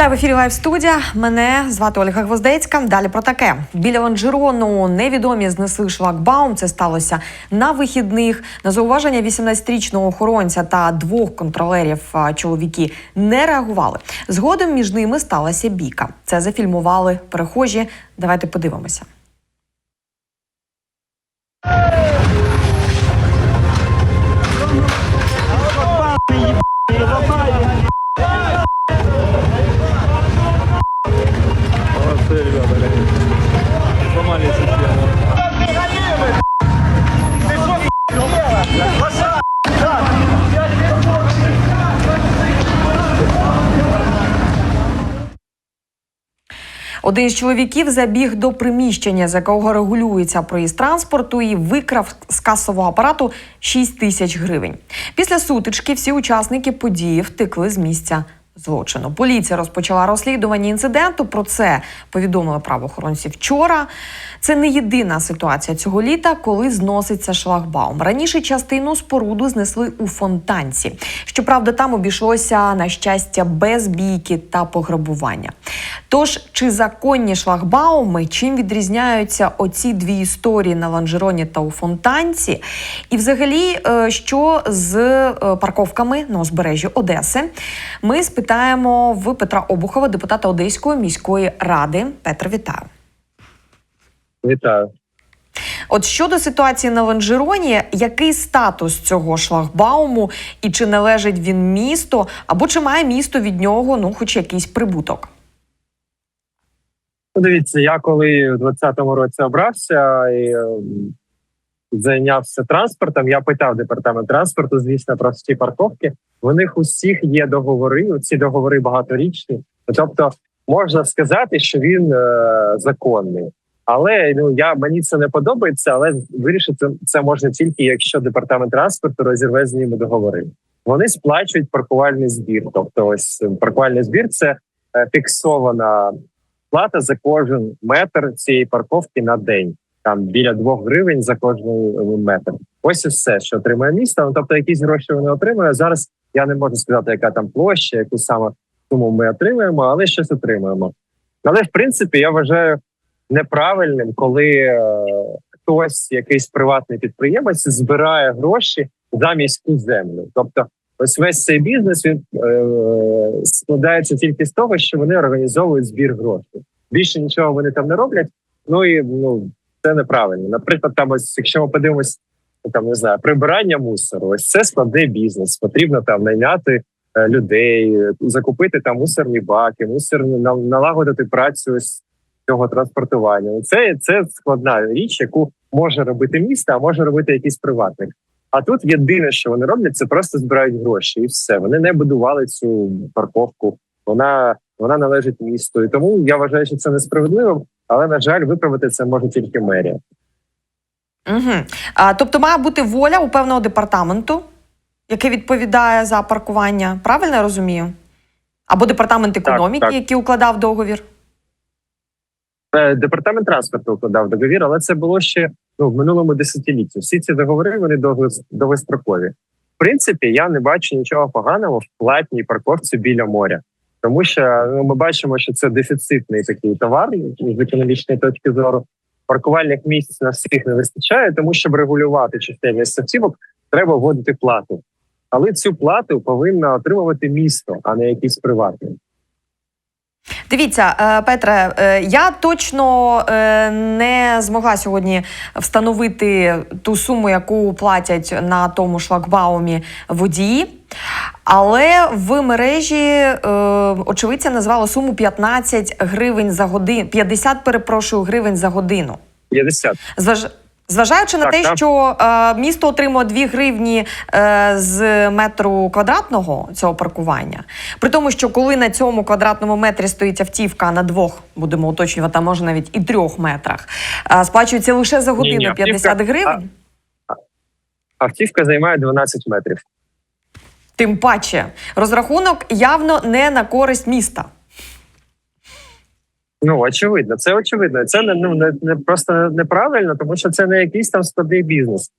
Вітаю в ефірі Лайв студія. Мене звати Ольга Гвоздецька. Далі про таке біля Ланжерону невідомі знесли шлагбаум. Це сталося на вихідних. На зауваження 18-річного охоронця та двох контролерів чоловіки не реагували. Згодом між ними сталася бійка. Це зафільмували перехожі. Давайте подивимося. Молодцы, ребята, конечно. Сломали систему. Один з чоловіків забіг до приміщення, з якого регулюється проїзд транспорту, і викрав з касового апарату 6 тисяч гривень. Після сутички всі учасники події втекли з місця. Злочину поліція розпочала розслідування інциденту. Про це повідомили правоохоронці вчора. Це не єдина ситуація цього літа, коли зноситься шлагбаум. Раніше частину споруду знесли у фонтанці. Щоправда, там обійшлося на щастя без бійки та пограбування. Тож, чи законні шлагбауми, чим відрізняються оці дві історії на ланжероні та у фонтанці? І, взагалі, е, що з е, парковками на узбережжі Одеси? Ми спитаємо в Петра Обухова, депутата Одеської міської ради. Петр, вітаю. Вітаю. От щодо ситуації на ланжероні, який статус цього шлагбауму, і чи належить він місту, або чи має місто від нього ну, хоч якийсь прибуток? Дивіться, я коли в 20-му році обрався і ем, зайнявся транспортом, я питав департамент транспорту, звісно, про всі парковки. В них усіх є договори. Ці договори багаторічні. Тобто, можна сказати, що він е, законний. Але ну я мені це не подобається, але вирішити це можна тільки якщо департамент транспорту розірве з ними договори. Вони сплачують паркувальний збір. Тобто, ось паркувальний збір це е, фіксована плата за кожен метр цієї парковки на день. Там біля двох гривень за кожний е, метр. Ось і все, що отримує місто. Ну, тобто, якісь гроші вони отримують. Зараз я не можу сказати, яка там площа, яку саме суму ми отримуємо, але щось отримуємо. Але в принципі я вважаю неправильним, коли е, хтось, якийсь приватний підприємець, збирає гроші за міську землю. Тобто, ось весь цей бізнес він е, складається тільки з того, що вони організовують збір грошей. Більше нічого вони там не роблять. Ну і ну це неправильно. Наприклад, там ось, якщо ми подивимось, там не знаю, прибирання мусору, ось це складний бізнес. Потрібно там найняти е, людей, закупити там мусорні баки, мусорні налагодити працю з цього транспортування. Це, це складна річ, яку може робити місто, а може робити якийсь приватник. А тут єдине, що вони роблять, це просто збирають гроші, і все. Вони не будували цю парковку. Вона вона належить місту. І тому я вважаю, що це несправедливо. Але на жаль, виправити це може тільки мерія. Угу. А, тобто має бути воля у певного департаменту, який відповідає за паркування. Правильно я розумію? Або департамент економіки, так. який укладав договір. Е, Департамент транспорту укладав договір, але це було ще ну в минулому десятилітті. Всі ці договори вони довгострокові. В принципі, я не бачу нічого поганого в платній парковці біля моря, тому що ну, ми бачимо, що це дефіцитний такий товар з економічної точки зору. Паркувальних місць на всіх не вистачає, тому щоб регулювати чисельність автівок, треба вводити плату. Але цю плату повинна отримувати місто, а не якийсь приватний. Дивіться, е, Петре, е, я точно е, не змогла сьогодні встановити ту суму, яку платять на тому шлагбаумі водії. Але в мережі е, очевидця назвало суму 15 гривень за годину, 50, перепрошую, гривень за годину. 50. Зваж... Зважаючи на те, так. що е, місто отримує 2 гривні е, з метру квадратного цього паркування, при тому, що коли на цьому квадратному метрі стоїть автівка на двох, будемо уточнювати, а може навіть і трьох метрах, е, сплачується лише за годину Ні-ні, автівка- 50 гривень. Автівка займає 12 метрів. Тим паче, розрахунок явно не на користь міста. Ну очевидно, це очевидно. Це не ну не, не просто неправильно, тому що це не якийсь там складний бізнес.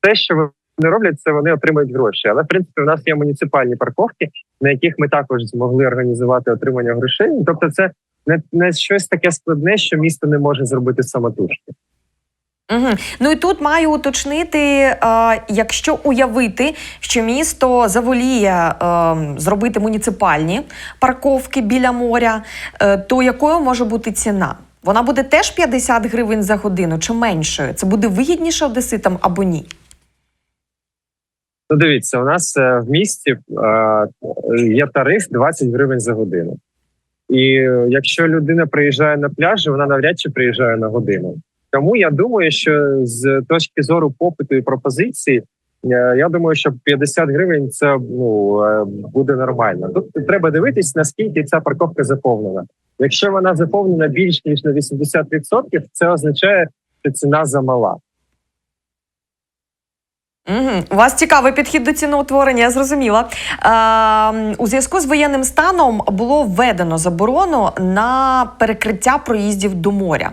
Те, що вони роблять, це вони отримують гроші. Але в принципі, у нас є муніципальні парковки, на яких ми також змогли організувати отримання грошей. Тобто, це не, не щось таке складне, що місто не може зробити самотужки. Угу. Ну і тут маю уточнити, е, якщо уявити, що місто заволіє е, зробити муніципальні парковки біля моря, е, то якою може бути ціна? Вона буде теж 50 гривень за годину чи меншою? Це буде вигідніше одеситам або ні? Ну, дивіться, у нас е, в місті е, є тариф 20 гривень за годину. І якщо людина приїжджає на пляж, вона навряд чи приїжджає на годину. Тому я думаю, що з точки зору попиту і пропозиції, е, я думаю, що 50 гривень це ну е, буде нормально. Тут треба дивитись, наскільки ця парковка заповнена. Якщо вона заповнена більш ніж на 80%, це означає, що ціна замала. Угу. У вас цікавий підхід до ціноутворення, я зрозуміла. Е, у зв'язку з воєнним станом було введено заборону на перекриття проїздів до моря.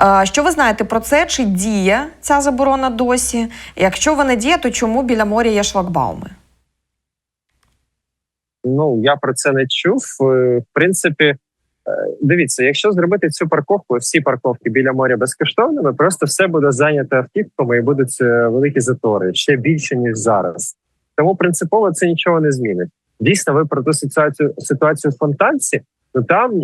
Е, що ви знаєте про це? Чи діє ця заборона досі? Якщо вона діє, то чому біля моря є шлагбауми? Ну я про це не чув. Е, В принципі, дивіться, якщо зробити цю парковку, всі парковки біля моря безкоштовними, просто все буде зайнято автівками і будуть е, великі затори ще більше ніж зараз. Тому принципово це нічого не змінить. Дійсно, ви про ту ситуацію ситуацію в фонтанці, ну там.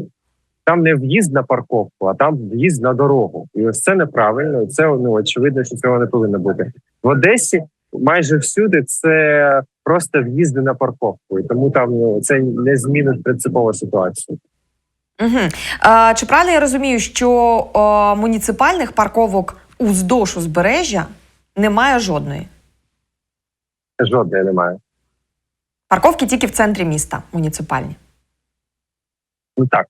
Там не в'їзд на парковку, а там в'їзд на дорогу. І ось це неправильно. Це ну очевидно, що цього не повинно бути в Одесі. Майже всюди це просто в'їзди на парковку, і тому там ну, це не змінить принципову ситуацію. Угу. А, чи правильно я розумію, що е, муніципальних парковок уздовж узбережжя немає жодної? Жодної немає. Парковки тільки в центрі міста муніципальні. Ну так.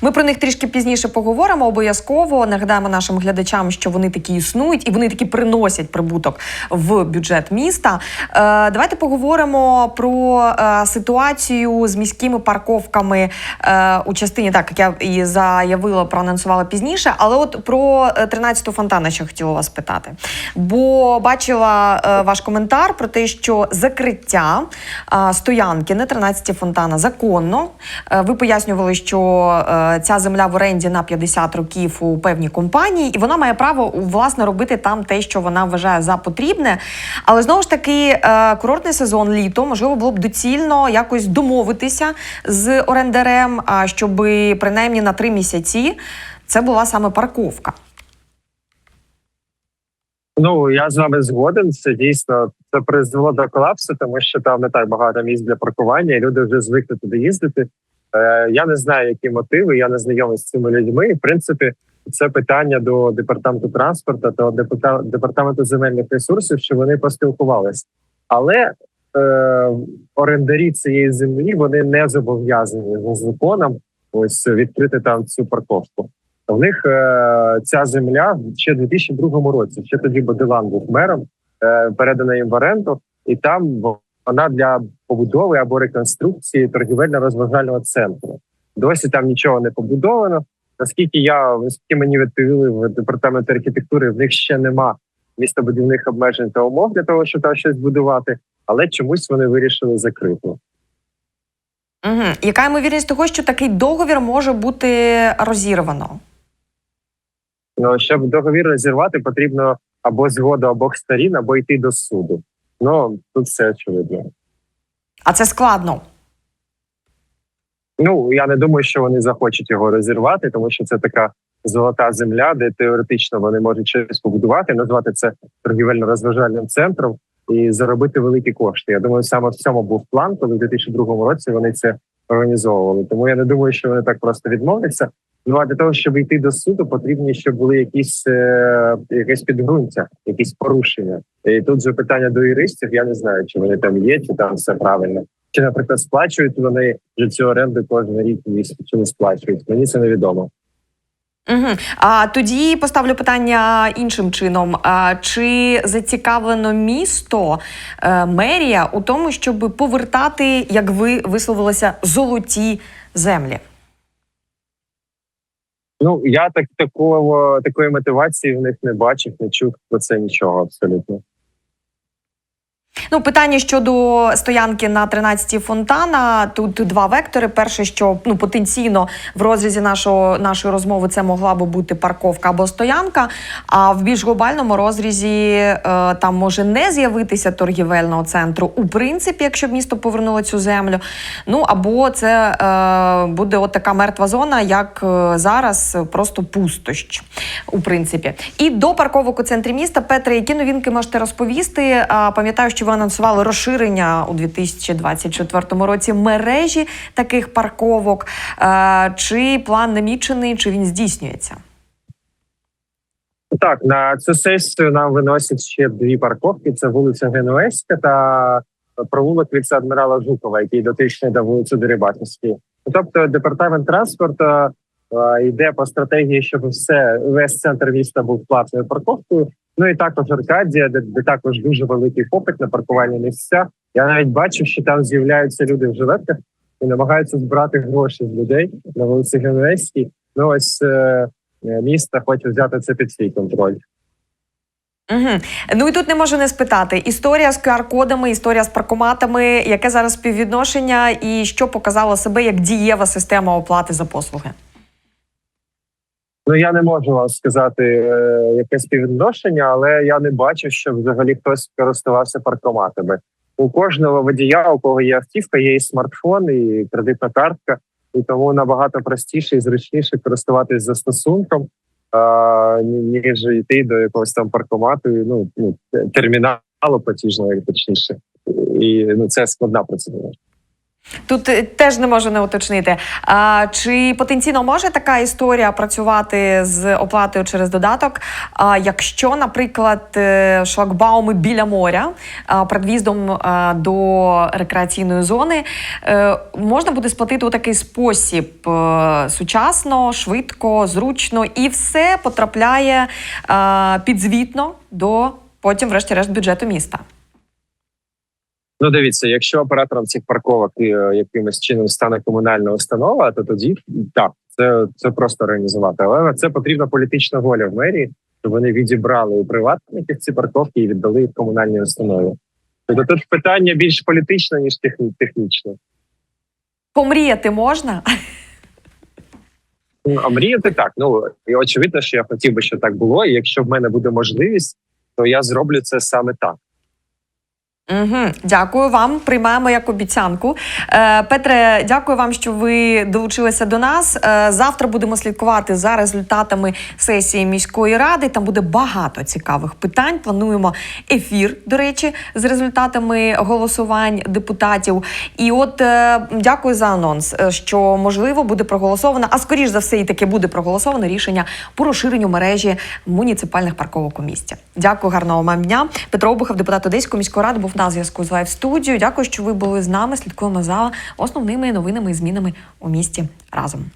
Ми про них трішки пізніше поговоримо. Обов'язково нагадаємо нашим глядачам, що вони такі існують і вони такі приносять прибуток в бюджет міста. Е, давайте поговоримо про е, ситуацію з міськими парковками е, у частині, так як я і заявила, проанонсувала пізніше. Але от про 13-ту фонтана ще хотіла вас питати. Бо бачила е, ваш коментар про те, що закриття е, стоянки на 13-ті фонтана законно. Е, ви пояснювали, що е, ця земля в оренді на 50 років у певній компанії, і вона має право власне робити там те, що вона вважає за потрібне. Але знову ж таки, е, курортний сезон літо можливо було б доцільно якось домовитися з орендарем, щоб принаймні на три місяці це була саме парковка. Ну я з вами згоден. Це дійсно це призвело до колапсу, тому що там не так багато місць для паркування, і люди вже звикли туди їздити. Е, я не знаю, які мотиви, я не знайомий з цими людьми. В принципі, це питання до департаменту транспорту та департа- департаменту земельних ресурсів, що вони поспілкувалися. Але е, орендарі цієї землі вони не зобов'язані за законом ось відкрити там цю парковку. В них е, ця земля ще в 2002 році, ще тоді Бодилан був мером, е, передана їм в оренду, і там вона для побудови або реконструкції торгівельно-розважального центру. Досі там нічого не побудовано. Наскільки я наскільки мені відповіли в департаменті архітектури, в них ще нема містобудівних обмежень та умов для того, щоб там щось будувати, але чомусь вони вирішили закрити. Угу. Яка ймовірність того, що такий договір може бути розірвано? Ну, щоб договір розірвати, потрібно або згода обох сторін, або йти до суду. Ну тут все очевидно. А це складно. Ну я не думаю, що вони захочуть його розірвати, тому що це така золота земля, де теоретично вони можуть щось побудувати, назвати це торгівельно-розважальним центром і заробити великі кошти. Я думаю, саме в цьому був план, коли в 2002 році вони це організовували. Тому я не думаю, що вони так просто відмовляться. Ну а для того, щоб йти до суду, потрібні, щоб були якісь е, якесь підґрунтя, якісь порушення. І тут же питання до юристів. Я не знаю, чи вони там є, чи там все правильно. Чи, наприклад, сплачують вони вже цю оренду кожен рік чи не сплачують? Мені це невідомо. Угу. А тоді поставлю питання іншим чином: а, чи зацікавлено місто, е, мерія у тому, щоб повертати, як ви висловилися, золоті землі? Ну я так такого такої мотивації в них не бачив, не чув про це нічого абсолютно. Ну, питання щодо стоянки на 13-й фонтана. Тут два вектори. Перше, що ну потенційно в розрізі нашого нашої розмови це могла би бути парковка або стоянка. А в більш глобальному розрізі е, там може не з'явитися торгівельного центру. У принципі, якщо б місто повернуло цю землю. Ну або це е, буде от така мертва зона, як е, зараз, просто пустощ. У принципі, і до парковок у центрі міста Петре, які новинки можете розповісти? Пам'ятаю, що ви анонсували розширення у 2024 році мережі таких парковок. Е, Чи план намічений, чи він здійснюється? Так, на цю сесію нам виносять ще дві парковки: це вулиця Генуезька та провулок віце-адмірала Жукова, який дотичний до вулиці Дерибатівської. Ну, Тобто, департамент транспорту е, йде по стратегії, щоб все весь центр міста був платною парковкою. Ну і також Аркадія, де, де також дуже великий попит на паркувальні місця. Я навіть бачив, що там з'являються люди в жилетках і намагаються збирати гроші з людей на вулиці Генуезькій. Ну ось е, е, місто хоче взяти це під свій контроль. Угу. Ну і тут не можу не спитати: історія з QR-кодами, історія з паркоматами, яке зараз співвідношення, і що показало себе як дієва система оплати за послуги? Ну я не можу вам сказати е, яке співвідношення, але я не бачу, що взагалі хтось користувався паркоматами. У кожного водія, у кого є автівка, є і смартфон, і кредитна картка, і тому набагато простіше і зручніше користуватись застосунком, ні- ніж йти до якогось там паркомату, ну, ну терміналу платіжного, точніше. І ну це складна процедура. Тут е, теж не можу не уточнити. А, чи потенційно може така історія працювати з оплатою через додаток? А, якщо, наприклад, е, шлагбауми біля моря перед в'їздом а, до рекреаційної зони е, можна буде сплатити у такий спосіб е, сучасно, швидко, зручно, і все потрапляє підзвітно до потім, врешті-решт, бюджету міста. Ну, дивіться, якщо оператором цих парковок е, якимось чином стане комунальна установа, то тоді так, це, це просто організувати. Але це потрібна політична воля в мерії, щоб вони відібрали у приватників ці парковки і віддали їх комунальній установі. Тобто тут питання більш політичне, ніж техні- технічне. Помріяти можна? Ну, А мріяти так. Ну і очевидно, що я хотів би, щоб так було. І якщо в мене буде можливість, то я зроблю це саме так. Угу. Дякую вам. Приймаємо як обіцянку. Е, Петре, дякую вам, що ви долучилися до нас. Е, завтра будемо слідкувати за результатами сесії міської ради. Там буде багато цікавих питань. Плануємо ефір, до речі, з результатами голосувань депутатів. І от е, дякую за анонс, е, що можливо буде проголосовано, а скоріш за все, і таки буде проголосовано рішення по розширенню мережі муніципальних парковок у місті. Дякую, гарного вам дня. Петро Обухов, депутат Одеської міської ради, був на зв'язку з лайв студією. Дякую, що ви були з нами. Слідкуємо за основними новинами і змінами у місті разом.